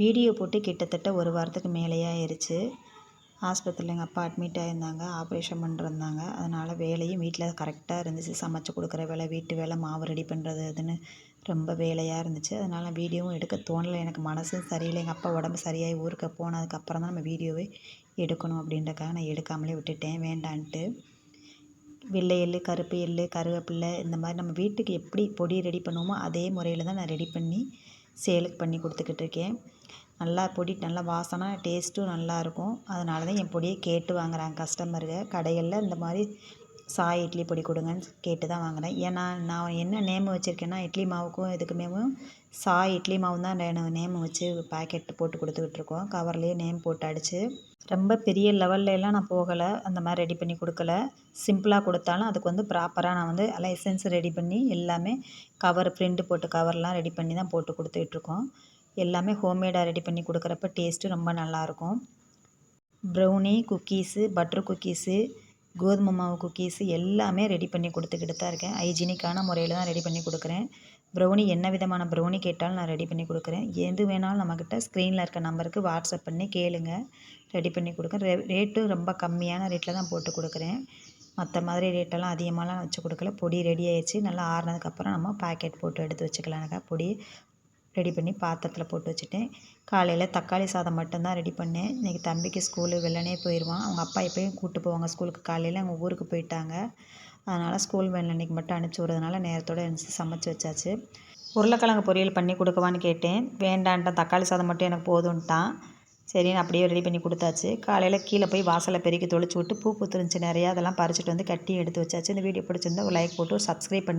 Video போட்டு கிட்டத்தட்ட ஒரு வாரத்துக்கு மேலேயே ஆயிடுச்சு ஆஸ்பத்திரியில் எங்கள் அப்பா அட்மிட் ஆகியிருந்தாங்க ஆப்ரேஷன் பண்ணிருந்தாங்க. அதனால் வேலையும் வீட்டில் கரெக்டாக இருந்துச்சு. சமைச்சு கொடுக்குற வேலை வீட்டு வேலை மாவு ரெடி பண்ணுறது அதுன்னு ரொம்ப வேலையாக இருந்துச்சு அதனால் வீடியோவும் எடுக்க தோணலை. எனக்கு மனசும் சரியில்லை. எங்கள் அப்பா உடம்பு சரியாகி ஊருக்கு போனதுக்கப்புறம் தான் நம்ம வீடியோவே எடுக்கணும் அப்படின்றக்காக நான் எடுக்காமலே விட்டுட்டேன். வேண்டான்ட்டு. வெள்ளை எள்ளு கருப்பு எள்ளு கருவேப்பில்லை இந்த மாதிரி நம்ம வீட்டுக்கு எப்படி பொடி ரெடி பண்ணுவோமோ அதே முறையில் தான் நான் ரெடி பண்ணி சேலுக்கு பண்ணி கொடுத்துக்கிட்டு இருக்கேன். நல்லா பொடி நல்லா வாசனை டேஸ்ட்டும் நல்லாயிருக்கும் அதனால தான் என் பொடியை கேட்டு வாங்குறாங்க கஸ்டமருங்க கடைகளில் இந்த மாதிரி சாய் இட்லி பொடி கொடுங்கன்னு கேட்டு தான் வாங்குகிறேன் ஏன்னா நான் என்ன நேம் வச்சுருக்கேன்னா இட்லி மாவுக்கும் இதுக்குமேவும் சாய் இட்லி மாவு தான் நேம் வச்சு பாக்கெட் போட்டு கொடுத்துக்கிட்டு இருக்கோம் கவர்லேயே நேம் போட்டு அடித்து ரொம்ப பெரிய லெவல்லலாம் நான் போகலை. அந்த மாதிரி ரெடி பண்ணி கொடுக்கல. சிம்பிளாக கொடுத்தாலும் அதுக்கு வந்து ப்ராப்பராக நான் வந்து லைசன்ஸ் ரெடி பண்ணி எல்லாமே கவர் பிரிண்ட் போட்டு கவர்லாம் ரெடி பண்ணி தான் போட்டு கொடுத்துட்ருக்கோம் எல்லாமே ஹோம்மேடாக ரெடி பண்ணி கொடுக்குறப்ப டேஸ்ட்டு ரொம்ப நல்லாயிருக்கும். ப்ரௌனி குக்கீஸு பட்டர் குக்கீஸு கோதுமை மாவு குக்கீஸு எல்லாமே ரெடி பண்ணி கொடுத்துக்கிட்டு தான் இருக்கேன். ஹைஜீனிக்கான முறையில் தான் ரெடி பண்ணி கொடுக்குறேன். ப்ரௌனி என்ன விதமான ப்ரௌனி கேட்டாலும் நான் ரெடி பண்ணி கொடுக்குறேன். எது வேணாலும் நம்மக்கிட்ட ஸ்க்ரீனில் இருக்க நம்பருக்கு வாட்ஸ்அப் பண்ணி கேளுங்க. ரெடி பண்ணி கொடுக்குறேன். ரேட்டும் ரொம்ப கம்மியான ரேட்டில் தான் போட்டு கொடுக்குறேன். மற்ற மாதிரி ரேட்டெல்லாம் அதிகமாகலாம் வச்சு கொடுக்கல. பொடி ரெடி ஆயிடுச்சு. நல்லா ஆறுனதுக்கப்புறம் நம்ம பாக்கெட் போட்டு எடுத்து வச்சுக்கலாம்க்கா. பொடி ரெடி பண்ணி பாத்திரத்தில் போட்டு வச்சுட்டேன். காலையில் தக்காளி சாதம் மட்டும்தான் ரெடி பண்ணேன். இன்றைக்கி தம்பிக்கு ஸ்கூலு வெள்ளனே போயிடுவான் அவங்க அப்பா எப்போயும் கூப்பிட்டு போவாங்க ஸ்கூலுக்கு காலையில் அவங்க ஊருக்கு போயிட்டாங்க. அதனால் ஸ்கூல் வேனில் இன்றைக்கி மட்டும் அனுப்பிச்சி விட்றதுனால நேரத்தோடு எழுந்துச்சி சமைச்சு வச்சாச்சு. உருளைக்கிழங்கு பொரியல் பண்ணி கொடுக்கவான்னு கேட்டேன். வேண்டான்ட்டான். தக்காளி சாதம் மட்டும் எனக்கு போதும்ன்ட்டான் சரின்னு அப்படியே ரெடி பண்ணி கொடுத்தாச்சு. காலையில் கீழே போய் வாசலை பெருக்கி தொளிச்சு விட்டு பூ பூத்துருந்துச்சு. நிறையா அதெல்லாம் பறிச்சிட்டு வந்து கட்டி எடுத்து வச்சாச்சு. இந்த வீடியோ பிடிச்சிருந்தா ஒரு லைக் போட்டு ஒரு சப்ஸ்கிரைப் பண்ணு.